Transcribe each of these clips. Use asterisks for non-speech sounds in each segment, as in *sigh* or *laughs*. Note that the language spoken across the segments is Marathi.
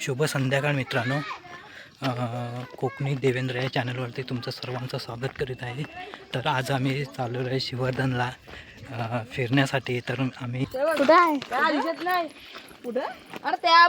शुभ संध्याकाळ मित्रांनो. कोकणी देवेंद्र या चॅनलवरती तुमचं सर्वांचं स्वागत करीत आहे. तर आज आम्ही चालू आहे शिवर्धनला फिरण्यासाठी. तर आम्ही आहे? त्या दिसत अरे त्या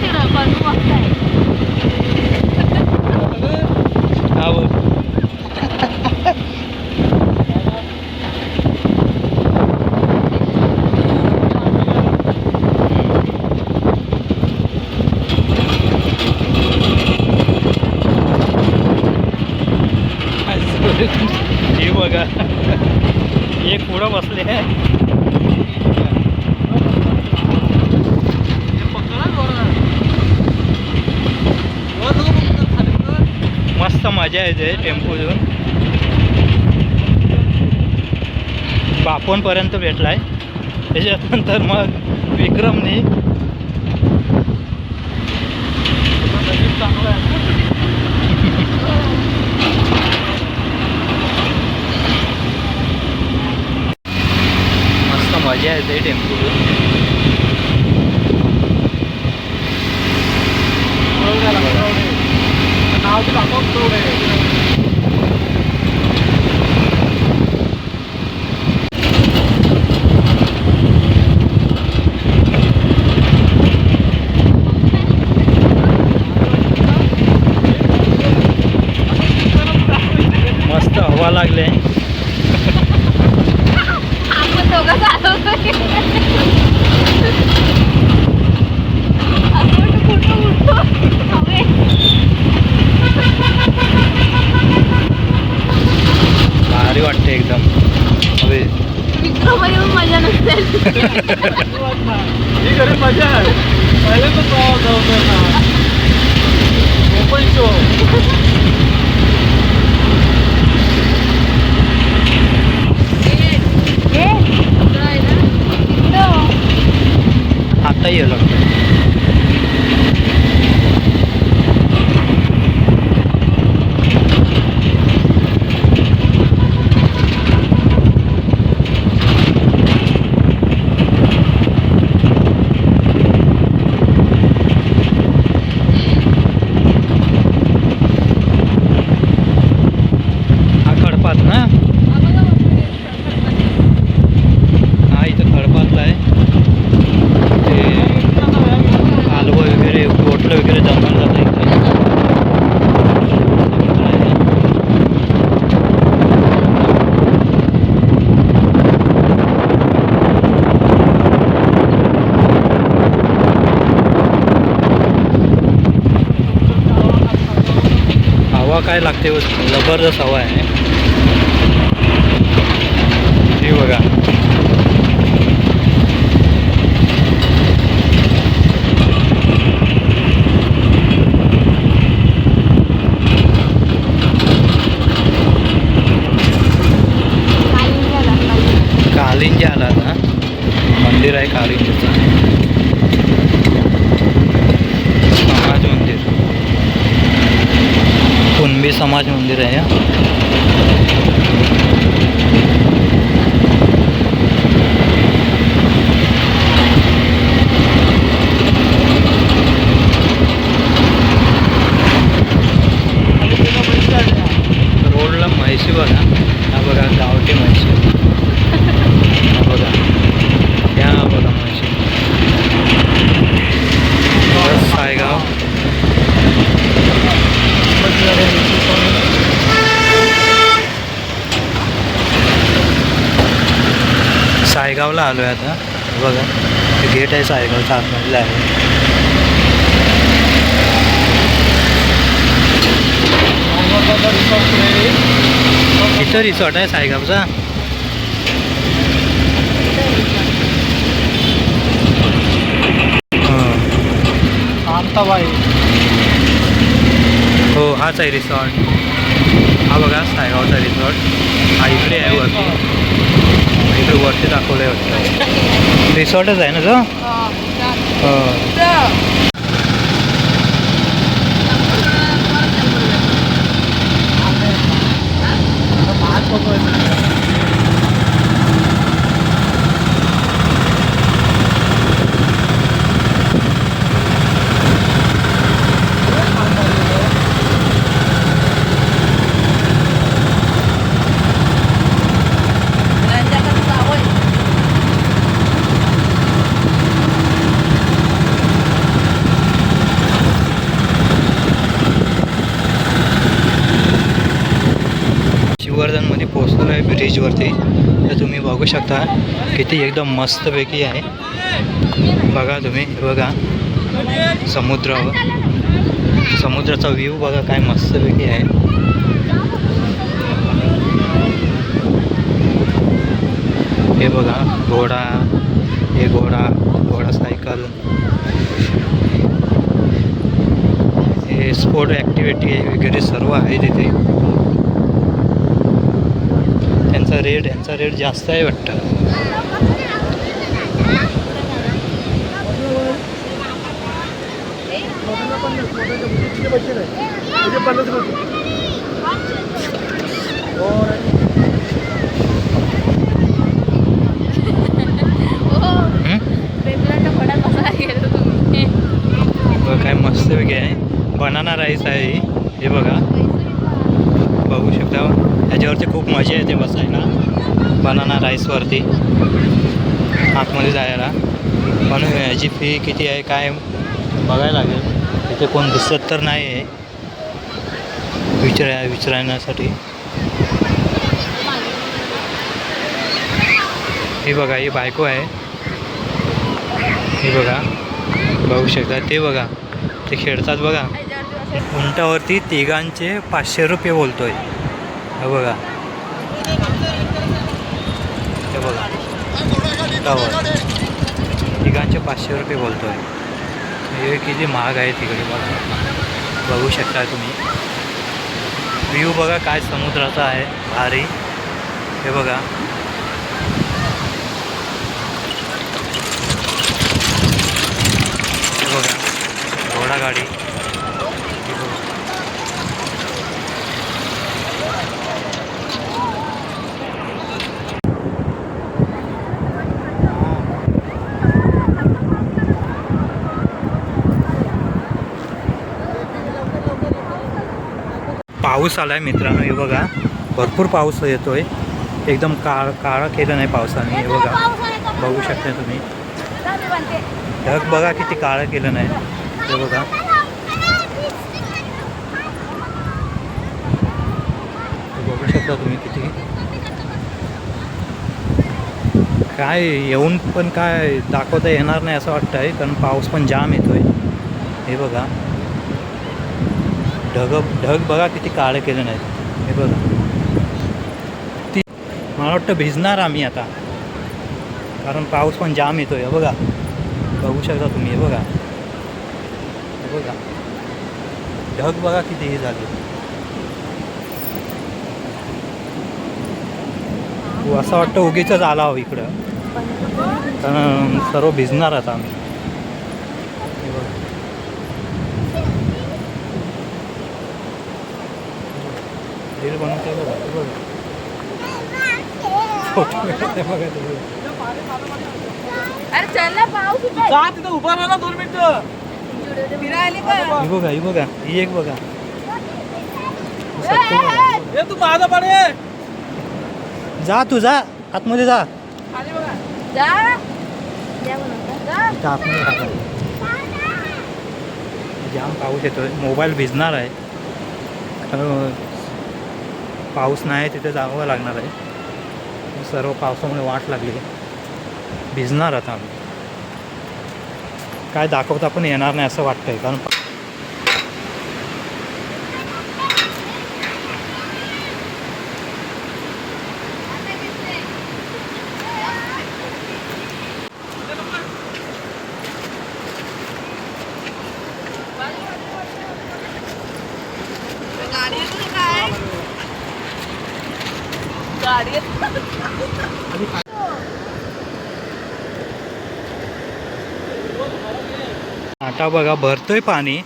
तिकडं कजू मस्त आहे हा बघ हे बघा एक पुढं बसले मस्त मजा येते टेम्पोतून. बापणपर्यंत भेटलाय. त्याच्यानंतर मग विक्रमनी. मस्त मजा येते टेम्पोतून मस्त हवा लागले आपण दोघं चालवतोय आपण कुठं उठतो हवे. भारी वाटते एकदम हवे विक्रम येऊन मजा नसते ही खरी मजा आहे पहिल्यांदा प्रवास होतो ना ओपन शो हे कुठं आहे ना? तिकडं आता येलो हा खडपात ना हा इथं खडपातला आहे ते कालवं वगैरे गोटलं वगैरे जमून जातं इथं हवा काय लागते जबरदस्त हवा आहे. हे बघा काही झाला काही कालिंजी आला ना मंदिर आहे कालिंजीचं समाज मंदिर कुणबी समाज मंदिर आहे हा. रोडला म्हैशी बघा हा बघा गावठी म्हैशी हा बघा त्या बघा म्हैशी परत सायगाव सायगावला आलो आहे आता. बघा गेट आहे सायकलचा आतमधला आहे इथं रिसॉर्ट आहे सायगावचा हां. हो हाच आहे रिसॉर्ट हा बघा सायगावचा रिसॉर्ट हा इकडे आहे वरती. इकडे वरती दाखवलं वाटतं. रिसॉर्टच आहे ना तो? हो. शिवर्धनमध्ये पोचलेलो आहे ब्रिजवरती तर तुम्ही बघू शकता किती एकदम मस्तपैकी आहे. बघा तुम्ही हे बघा. समुद्र. समुद्राचा व्ह्यू बघा काय मस्तपैकी आहे. हे बघा घोडा. हे घोडा घोडा सायकल हे स्पोर्ट ॲक्टिव्हिटी वगैरे सर्व आहे तिथे. त्यांचा रेट यांचा रेट जास्त आहे वाटतं. हं? बघा काय मस्तपैकी आहे. बनाना राईस आहे हे बघा. बघू शकता. याच्यावरती खूप मजा येते बसायला. बनाना राईसवरती आतमध्ये जायला. पण याची फी किती आहे काय बघायला लागेल. इथे कोण दिसत तर नाही आहे. विचाराय विचारण्यासाठी. ही बघा ही बायको आहे. हे बघा. बघू शकता. ते बघा. ते खेळतात बघा. उंटावरती तिघांचे पाचशे रुपये बोलतोय. हे बघा. हे बघा. उंटावर तिघांचे पाचशे रुपये बोलतोय. हे किती महाग आहे तिकडे बघा. बघू शकता तुम्ही. व्ह्यू बघा काय समुद्राचा आहे. भारी. हे बघा. हे बघा. घोडागाडी पाऊस आहे मित्रांनो हे बघा. भरपूर पाऊस येतो आहे एकदम काळ काळं केलं नाही पावसाने हे बघा. बघू शकता तुम्ही. ढग बघा किती काळं केलं नाही. हे बघा. बघू शकता तुम्ही किती. काय येऊन पण काय दाखवता येणार नाही असं वाटतं आहे कारण पाऊस पण जाम येतोय. हे बघा. ढग ढग बघा किती काळे केले नाहीत. हे बघा. ती मला वाटतं भिजणार आम्ही आता. कारण पाऊस पण जाम येतो आहे बघा. बघू शकता तुम्ही हे बघा. हे बघा. ढग बघा किती हे झाले. हो, असं वाटतं उगीच आला हो इकडं. कारण सर्व भिजणार आता आम्ही. रील बनवते बघा हे बघा फ़ोटो काढते बघा तुम्ही. अरे चल ना पाऊस येतोय. जा तिथं उभा राहा ना दोन मिनिटं फिरायला पण. ही बघा ही बघा ही एक बघा ए, तू माझा पाणी जा तू जा आतमध्ये जा खाली बघा जा. जा. जाम पाऊस येतोय मोबाईल भिजणार आहे पाऊस नाही तिथे जावं लागणार आहे. सर्व पावसामुळे वाट लागली. भिजणार आता आम्ही. काय दाखवता पण येणार नाही असं वाटतंय कारण गाडी. आता बघा भरतोय पाणी.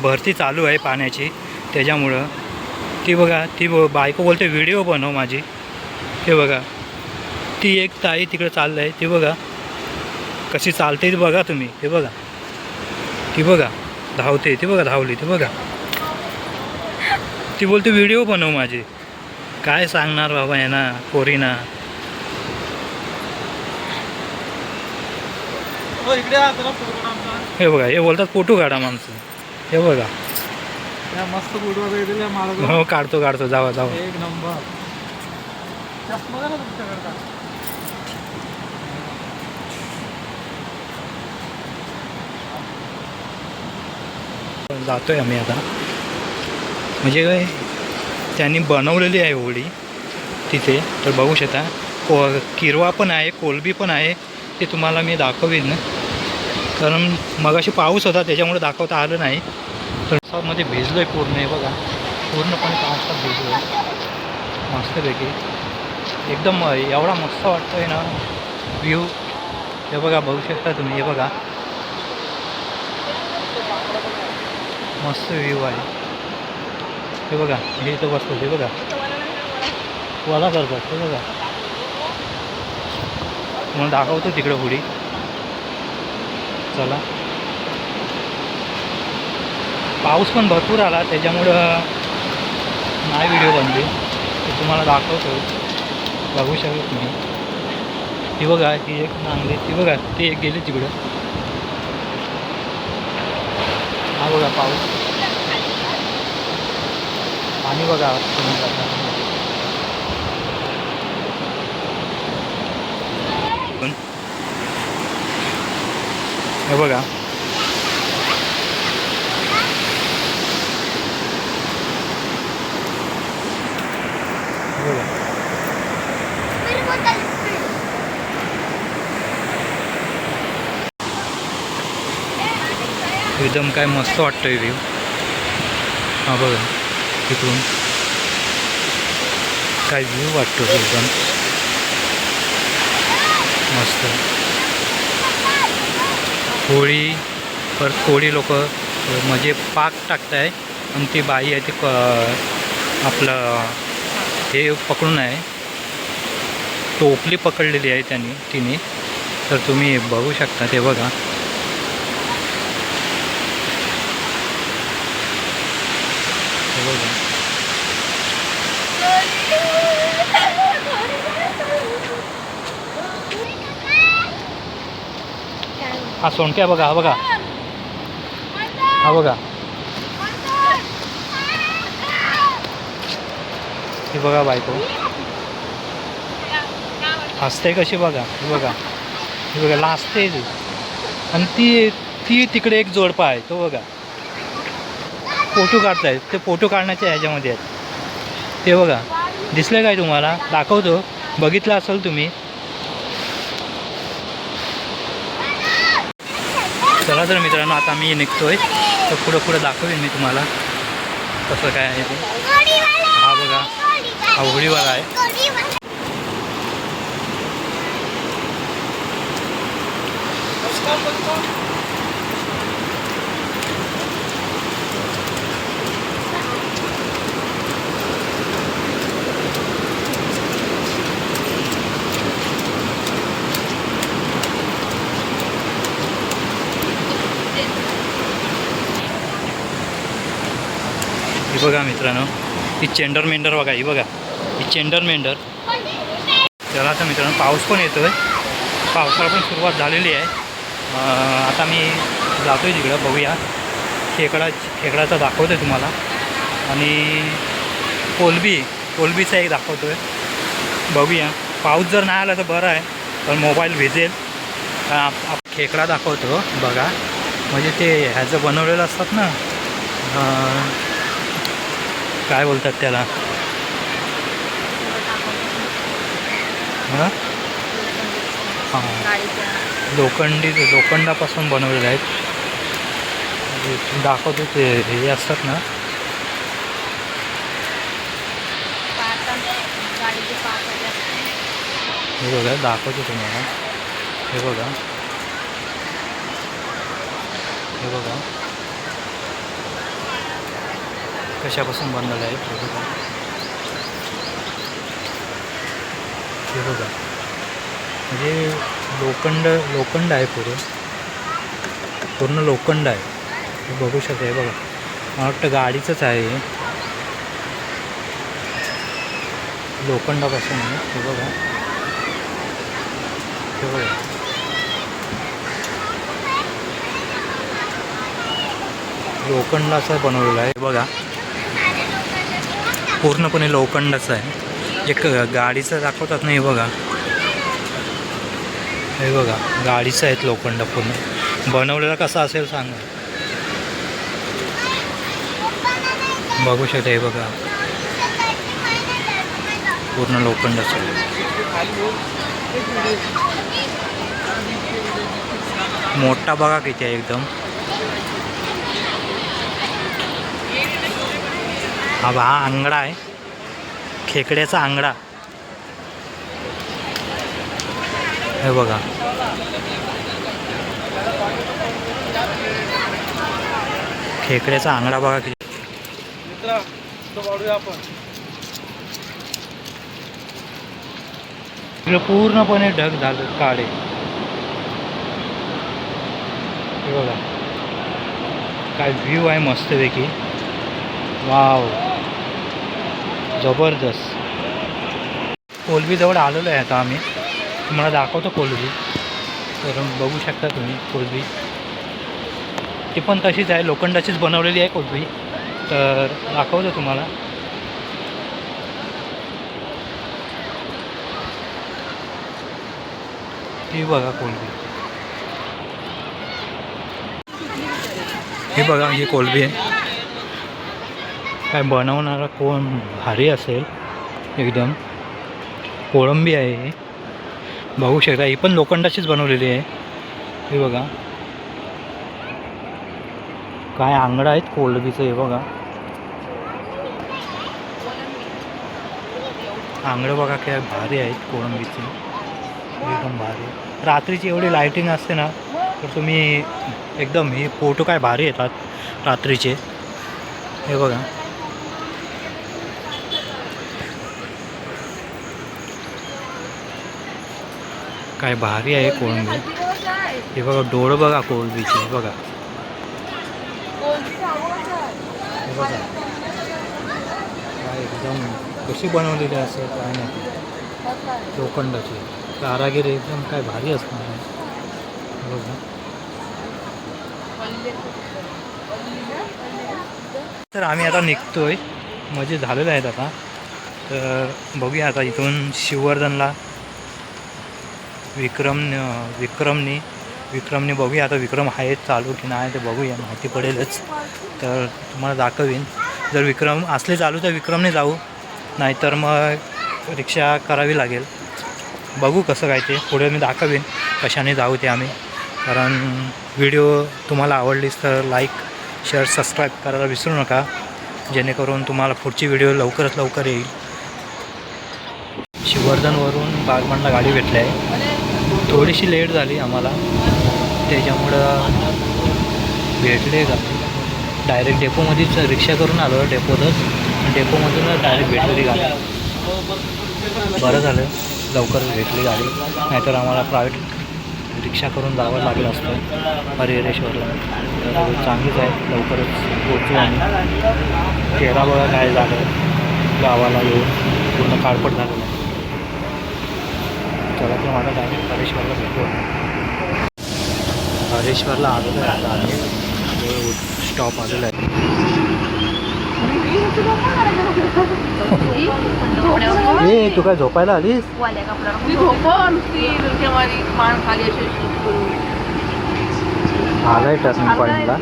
भरती चालू आहे पाण्याची. त्याच्यामुळं ती बघा ती ब- बायको बोलते व्हिडिओ बनव माझी. ते बघा. ती एक ताई तिकडे चाललं आहे ती बघा कशी चालते ती बघा तुम्ही. ते बघा. ती बघा धावते. ती बघा धावली. ती बघा. ती बोलते व्हिडिओ बनव माझी. काय सांगणार बाबा यांना पोरीना? हो. हे बघा हे बोलतात फोटो काढा माणसं. हे बघा. या मस्त फोटो वगैरे दिले मला हो काढतो काढतो जावा जावा. एक नंबर. जातोय आम्ही आता. म्हणजे काय? त्यांनी बनवलेली आहे होळी तिथे. तर बघू शकता को किरवा पण आहे कोलबी पण आहे ते तुम्हाला मी दाखवीन. कारण मगाशी पाऊस होता त्याच्यामुळे दाखवता आलं नाही. तर पावसामध्ये भिजलो आहे पूर्ण आहे बघा. पूर्णपणे पावसात भिजलो आहे मस्तपैकी. एकदम एवढा मस्त वाटतो आहे ना व्ह्यू हे बघा बघू शकता तुम्ही हे बघा. मस्त व्ह्यू आहे. हे बघा हे इथं बसतो हे बघा. वाला करतात हे बघा. म्हणून दाखवतो तिकडं पुढे चला. पाऊस पण भरपूर आला त्याच्यामुळं नाही व्हिडिओ बनली. ते तुम्हाला दाखवतो. बघू शकत तुम्ही ती बघा ती एक नांगली ती बघा ती एक गेली तिकडं. हा बघा पाऊस. पाणी बघा. हे हे बघा. एकदम काय मस्त वाटतोय व्ह्यू हा बघा. तिथून काय व्ह्यू वाटतो एकदम? मस्त. होळी परत कोळी लोक म्हणजे पाक टाकत आहे आणि ती बाई आहे ती आपलं हे पकडून आहे. टोपली पकडलेली आहे त्यांनी तिने. तर तुम्ही बघू शकता ते बघा हे बघा हा सोंडक्या बघा हा बघा. हा बघा. हे बघा बायको. हसते कशी बघा हे बघा. हे बघा लाजते आणि ती ती तिकडे एक जोडपा आहे तो बघा. फोटो काढतायत ते फोटो काढण्याच्या ह्याच्यामध्ये आहेत. ते बघा. दिसलं काय तुम्हाला? दाखवतो. बघितलं असेल तुम्ही. चला तर मित्रांनो आता मी निघतोय. तर पुढं पुढं दाखवेन मी तुम्हाला कसं काय आहे ते. हा बघा हा होळीवाला आहे. ही बघा मित्रांनो ही चेंडर मेंढर बघा ही बघा ही चेंडर मेंढर. त्याला आता मित्रांनो पाऊस पण येतो आहे पावसाला पण सुरुवात झालेली आहे. आता मी जातो आहे तिकडं बघूया. खेकडा खेकडाचा दाखवतो आहे तुम्हाला. आणि कोलबी कोलबीचा एक दाखवतो आहे बघूया. पाऊस जर नाही आला तर बरं आहे पण मोबाईल भिजेल. आप आप खेकडा दाखवतो बघा. म्हणजे ते ह्याचं बनवलेलं असतात ना काय बोलतात त्याला? हाँ? लोखंडी, लोखंडापासून बनवलेले आहेत दाखवतो ते, हे असतात ना? हे बघा, दाखवतो तुम्हाला. हे बघा. हे बघा. कशापासून बनलेलं आहे हे बघा. हे बघा. म्हणजे लोखंड लोखंड आहे पूर्ण पूर्ण लोखंड आहे. हे बघू शकता हे बघा. मला वाटतं गाडीचंच आहे हे. लोखंडापासून आहे. हे बघा. हे बघा. लोखंडाचं बनवलेलं आहे. बघा. पूर्णपणे लोखंडाचं आहे. एक गाडीचं दाखवतात ना हे बघा. हे बघा गाडीचं आहेत लोखंड पूर्ण. बनवलेलं कसं असेल सांगा. बघू शकता हे बघा. पूर्ण लोखंडाचं असेल. मोठा बघा किती आहे एकदम. हा बा हा आंगडा आहे. खेकड्याचा आंगडा हे बघा. खेकड्याचा आंगडा बघा किती. मित्रा तो वाढूया आपण. पूर्णपणे ढग झालं काळे. हे बघा. काय व्ह्यू आहे मस्तपैकी. वाव जबरदस्त. कोलबीजवळ आलेलो आहे आता आम्ही. तुम्हाला दाखवतो कोलबी. तर बघू शकता तुम्ही कोलबी. ती पण तशीच आहे. लोखंडाचीच बनवलेली आहे कोलबी. तर दाखवतो तुम्हाला. ही बघा कोलबी. हे बघा ही कोलबी आहे. काय बनवणारा कोण भारी असेल एकदम. कोळंबी आहे ही. बघू शकता ही पण लोखंडाचीच बनवलेली आहे. हे बघा. काय आंगडं आहेत कोळंबीचं हे बघा. आंगडं बघा काय भारी आहेत कोळंबीचे. एकदम भारी. रात्रीची एवढी लायटिंग असते ना तर तुम्ही एकदम हे फोटो काय भारी येतात रात्रीचे. हे बघा. काय भारी आहे कोळंबी हे बघा डोळं बघा कोळंबीचे बघा. हे बघा. काय एकदम कशी बनवलेली असेल काय नाही. लोखंडाची. कारागीर एकदम काय भारी असणार आहे. बघा. तर आम्ही आता निघतोय. म्हणजे झालेलं आहेत आता. तर बघूया आता इथून शिववर्धनला. विक्रम विक्रमने विक्रमने बघूया. आता विक्रम आहे चालू की नाही ते बघूया. माहिती पडेलच. तर तुम्हाला दाखवीन. जर विक्रम असले चालू तर विक्रमने जाऊ. नाहीतर मग रिक्षा करावी लागेल. बघू कसं काय ते. पुढे मी दाखवीन कशाने जाऊ ते आम्ही. कारण व्हिडिओ तुम्हाला आवडलीच तर लाईक शेअर सबस्क्राईब करायला विसरू नका. जेणेकरून तुम्हाला पुढची व्हिडिओ लवकरात लवकर येईल. शिवर्धनवरून बागमानला गाडी भेटली आहे. थोडीशी लेट झाली आम्हाला. त्याच्यामुळं भेटले का? डायरेक्ट डेपोमध्येच रिक्षा करून आलो डेपोतच. डेपोमधूनच डायरेक्ट भेटलेली गाडी. बरं झालं. लवकर भेटली गाडी. नाहीतर आम्हाला प्रायव्हेट रिक्षा करून जावं लागलं असतं. हरिहरेश्वरला. तर चांगलीच आहे. लवकरच पोचू आम्ही. चेहरा बघा काय झालं. गावाला येऊन पूर्ण काळपट झालेलं आहे. चला तर मला डायरेक्ट हरेश्वरला भेटू हरेश्वरला आलेलो आहे आता आम्ही. स्टॉप आलेला आहे. *laughs* ए तू काय झोपायला आलीस. आलाय टर्निंग पॉईंटला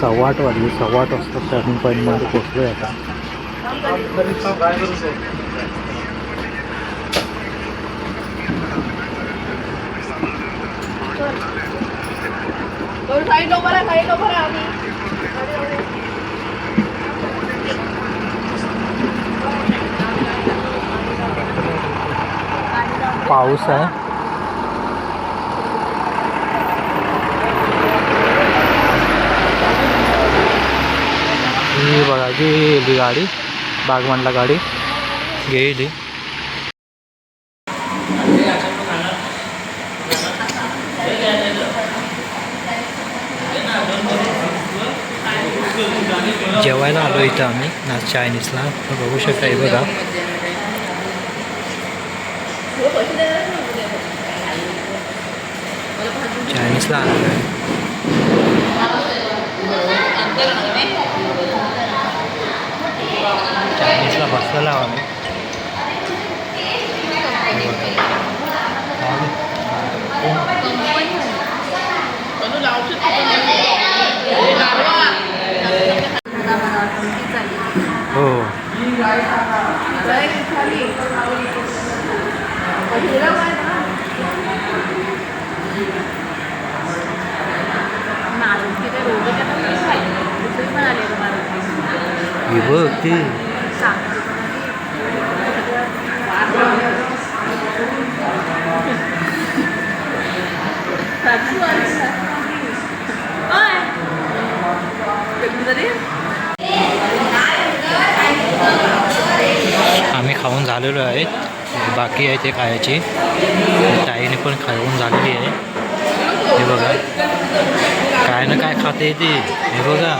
सव्वा आठ वाजली सव्वा आठ वाजता टर्निंग पॉईंटमध्ये पोचलोय आता. दोन साईड उभं राहा साईड उभं राहा ही गाडी गाडी। गेली जेवायला आलो इथं आम्ही. ना चायनीजला बघू शकता हे बघा. चायनीजला आलेलो आहे चायनीजला बसलेला आम्ही. हे बघा. म्हणून औषध हे लाडवा. हो जायचं खाली. ही बघ ती आम्ही खाऊन झालेलो आहे. बाकी आहे ते खायची. ताईने पण खाऊन झालेली आहे. हे बघा. काय ना काय खाते ती. हे बघा.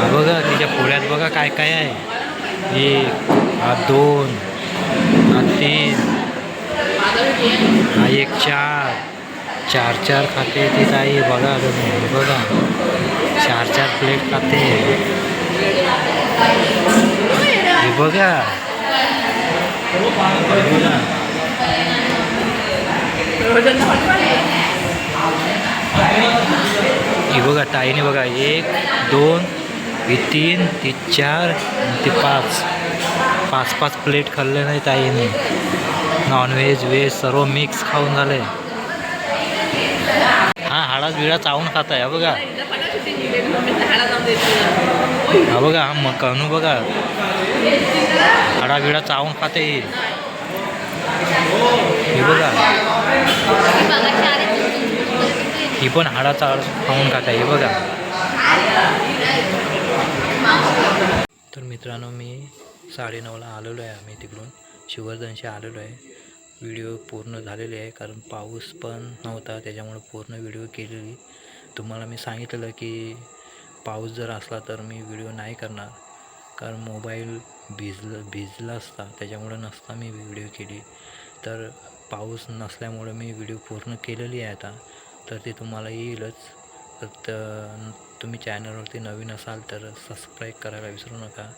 हा बघा तिच्या पोळ्यात बघा काय काय आहे. एक हा दोन हा तीन हा एक चार. चार चार खाते ती ताई. बघा तुम्ही हे बघा. चार चार प्लेट खाते. हे बघा. बघा ही बघा ताईने बघा एक दोन ही तीन ती चार ते ती पाच. पाच पाच प्लेट खाल्ले नाही ताईने. नॉनव्हेज व्हेज सर्व मिक्स खाऊन झाले. हा हाडाच बिडा चावून खात आहे बघा. हा बघा हा मग बघा. हाडा बिडा चावून खाते ही. बघा. ही पण हाडा चाळ खाऊन खात आहे हे बघा. तर मित्रांनो मी साडेनऊला आलेलो आहे आम्ही तिकडून. शिवर्धनशी आलेलो आहे. व्हिडिओ पूर्ण झालेले आहे कारण पाऊस पण नव्हता त्याच्यामुळे पूर्ण व्हिडिओ केलेली. तुम्हाला मी सांगितलेलं की पाऊस जर असला तर मी व्हिडिओ नाही करणार. कारण मोबाईल भिजलं भिजला असता त्याच्यामुळं नसता मी व्हिडिओ केली. तर पाऊस नसल्यामुळे मी व्हिडिओ पूर्ण केलेली आहे आता. तर ते तुम्हाला येईलच. तर तुम्ही चॅनलवरती नवीन असाल तर सबस्क्राईब करायला विसरू नका.